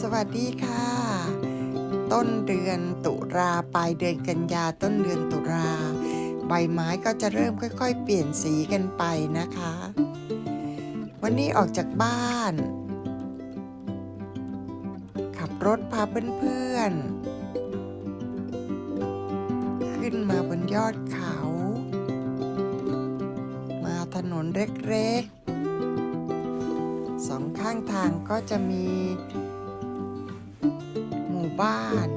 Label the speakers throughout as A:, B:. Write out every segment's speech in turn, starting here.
A: สวัสดีค่ะ ต้นเดือนตุราปลายเดือนกันยาต้นเดือนตุราใบไม้ก็จะเริ่มค่อย ๆ เปลี่ยนสีกันไปนะคะ วันนี้ออกจากบ้าน ขับรถพาเพื่อนๆ ขึ้นมาบนยอดเขา มาถนนเล็กๆ สองข้างทางก็จะมี บ้าน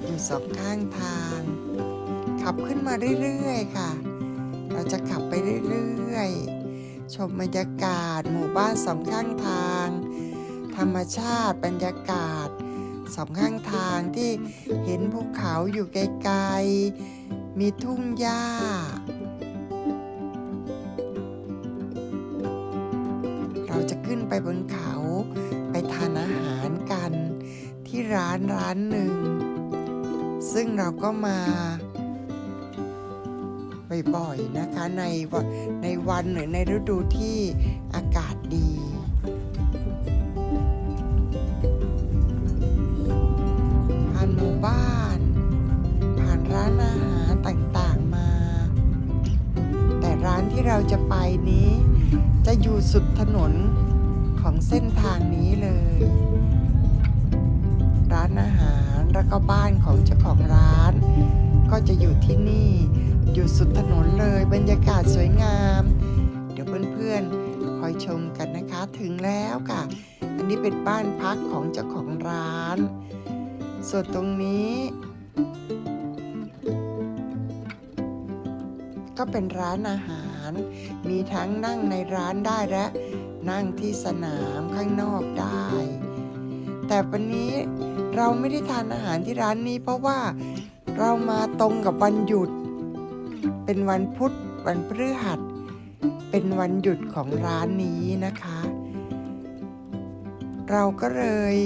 A: อยู่สองข้างทาง ขับขึ้นมาเรื่อยๆค่ะ เราจะขับไปเรื่อยๆ ชมบรรยากาศหมู่บ้านสองข้างทาง ธรรมชาติบรรยากาศสองข้างทางที่เห็นภูเขาอยู่ไกลๆ มีทุ่งหญ้า เราจะขึ้นไปบนเขา ไปทานอาหารกัน ที่ร้านร้านหนึ่ง ซึ่งเราก็มาบ่อยๆนะคะในวันในวันหรือในฤดูที่อากาศดีผ่านหมู่บ้าน ผ่านร้านอาหารต่างๆมา แต่ร้านที่เราจะไปนี้ จะอยู่สุดถนนของเส้นทางนี้เลย ร้านอาหารแล้วก็บ้านของเจ้าของร้าน ก็จะอยู่ที่นี่ อยู่สุดถนนเลยบรรยากาศสวยงาม เดี๋ยวเพื่อนๆคอยชมกันนะคะถึงแล้วค่ะ อันนี้เป็นบ้านพักของเจ้าของร้าน ส่วนตรงนี้ก็เป็นร้านอาหาร มีทั้งนั่งในร้านได้และนั่งที่สนามข้างนอกได้ แต่วันนี้เราไม่ได้ทานอาหารที่ร้านนี้ เพราะว่าเรามาตรงกับวันหยุด เป็นวันพุธวันพฤหัส เป็นวันหยุดของร้านนี้นะคะ เราก็เลย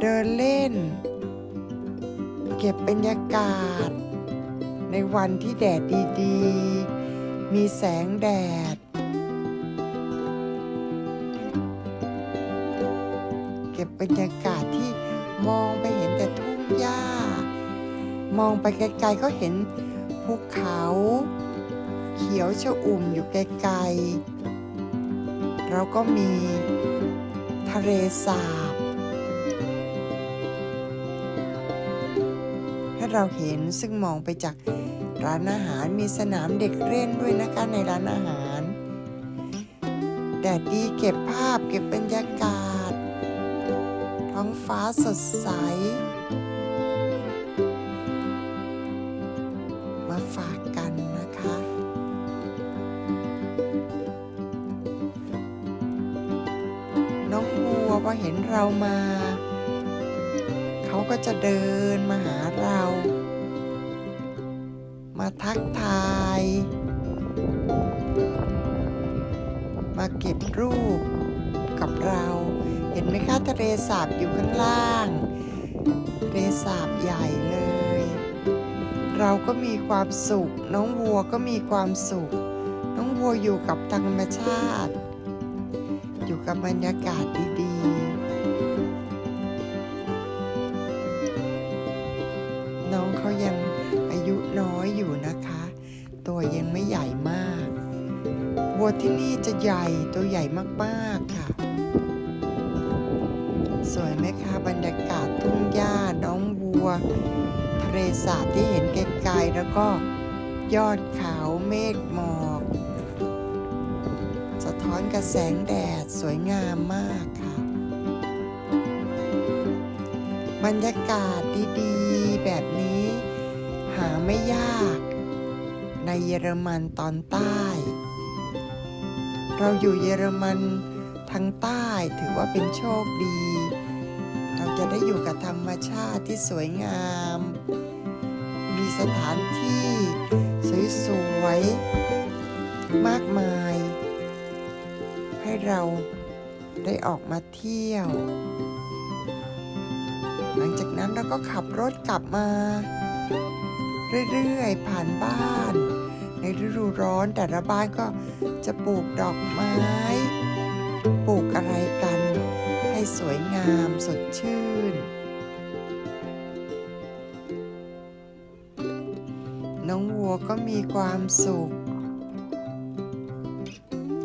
A: เดินเล่น เก็บบรรยากาศ ในวันที่แดดดีๆ มีแสงแดด เก็บบรรยากาศที่มองไปเห็นแต่ทุ่งหญ้า มองไปไกลๆก็เห็นภูเขา เขียวชอุ่มอยู่ไกลๆเราก็มีทะเลสาบให้เราเห็นซึ่งมองไปจาก ร้านอาหารมีสนามเด็กเล่นด้วยนะคะในร้านอาหารแดดดีเก็บภาพเก็บบรรยากาศ ท้องฟ้าสดใส มาฝากกันนะคะน้องวัวพอเห็นเรามา เขาก็จะเดินมาหาเรา มาทักทาย มาเก็บรูปกับเรา เห็นไหมคะทะเลสาบอยู่ข้างล่างทะเลสาบใหญ่เลย เราก็มีความสุข น้องวัวก็มีความสุข น้องวัวอยู่กับธรรมชาติ อยู่กับบรรยากาศดีๆ วัวที่นี่จะใหญ่ตัวใหญ่มากๆค่ะ สวยไหมคะบรรยากาศทุ่งหญ้าน้องวัว ทะเลสาบที่เห็นไกลๆแล้วก็ยอดเขาเมฆหมอก สะท้อนกับแสงแดดสวยงามมากค่ะ บรรยากาศดีๆ แบบนี้ หาไม่ยาก ในเยอรมันตอนใต้ เราอยู่เยอรมันทางใต้ถือว่าเป็นโชคดี เราจะได้อยู่กับธรรมชาติที่สวยงาม มีสถานที่สวยๆมากมาย ให้เราได้ออกมาเที่ยว หลังจากนั้นเราก็ขับรถกลับมา เรื่อยๆ ผ่านบ้าน ในฤดูร้อนแต่ละบ้านก็จะปลูกดอกไม้ ปลูกอะไรกัน ให้สวยงามสดชื่น น้องวัวก็มีความสุข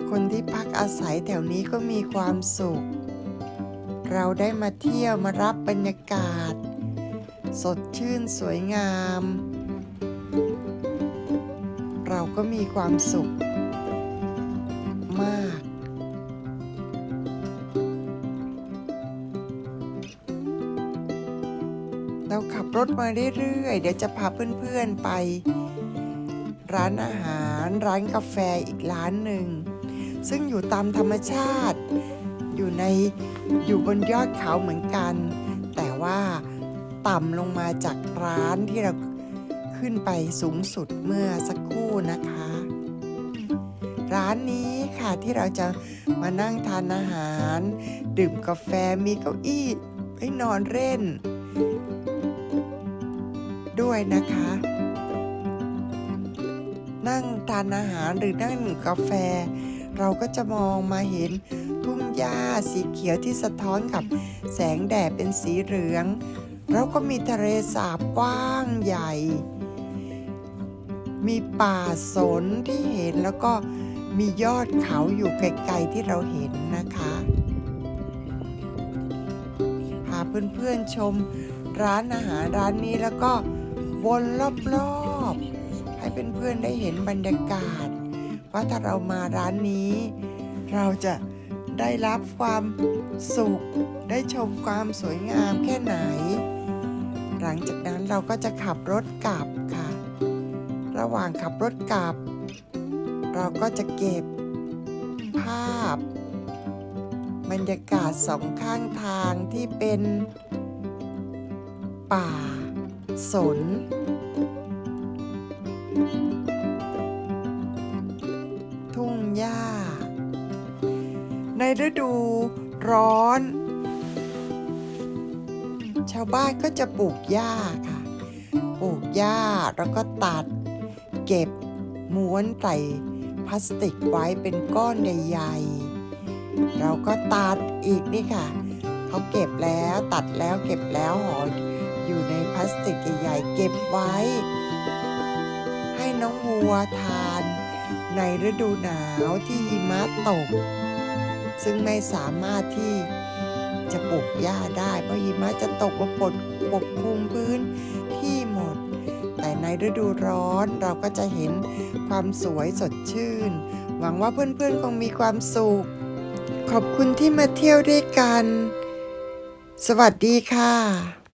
A: คนที่พักอาศัยแถวนี้ก็มีความสุข เราได้มาเที่ยวมารับบรรยากาศ สดชื่นสวยงาม เราก็มีความสุขมาก เราขับรถมาเรื่อยๆ เดี๋ยวจะพาเพื่อนๆไป ร้านอาหาร ร้านกาแฟอีกร้านหนึ่ง ซึ่งอยู่ตามธรรมชาติ อยู่ในอยู่บนยอดเขาเหมือนกัน แต่ว่าต่ำลงมาจากร้านที่เรา ขึ้นไปสูงสุดเมื่อสักครู่นะคะ ร้านนี้ค่ะที่เราจะมานั่งทานอาหาร ดื่มกาแฟมีเก้าอี้ให้นอนเล่น ด้วยนะคะ นั่งทานอาหารหรือนั่งดื่มกาแฟ เราก็จะมองมาเห็นทุ่งหญ้าสีเขียวที่สะท้อนกับแสงแดดเป็นสีเหลืองแล้วก็มีทะเลสาบกว้างใหญ่ มีป่าสนที่เห็นแล้วก็มียอดเขาอยู่ไกลๆที่เราเห็นนะคะ พาเพื่อนๆชมร้านอาหารร้านนี้แล้วก็วนรอบๆ ให้เพื่อนๆได้เห็นบรรยากาศ ว่าถ้าเรามาร้านนี้ เราจะได้รับความสุข ได้ชมความสวยงามแค่ไหน หลังจากนั้นเราก็จะขับรถกลับ ระหว่างขับรถกลับ เราก็จะเก็บภาพ บรรยากาศสองข้างทางที่เป็น ป่า สน ทุ่งหญ้า ในฤดูร้อน ชาวบ้านก็จะปลูกหญ้าค่ะ ปลูกหญ้าแล้วก็ตัด เก็บ ม้วนใส่พลาสติกไว้เป็นก้อนใหญ่ๆเราก็ตัดอีกนี่ค่ะเขาเก็บแล้วตัดแล้วเก็บแล้วห่ออยู่ในพลาสติกใหญ่ๆเก็บไว้ ให้น้องวัวทาน ในฤดูหนาวที่หิมะตก ซึ่งไม่สามารถที่จะปลูกหญ้าได้เพราะหิมะจะตกมาปกปกคลุมพื้น ฤดูร้อน เราก็จะเห็นความสวยสดชื่น หวังว่าเพื่อนๆคงมีความสุข ขอบคุณที่มาเที่ยวด้วยกัน สวัสดีค่ะ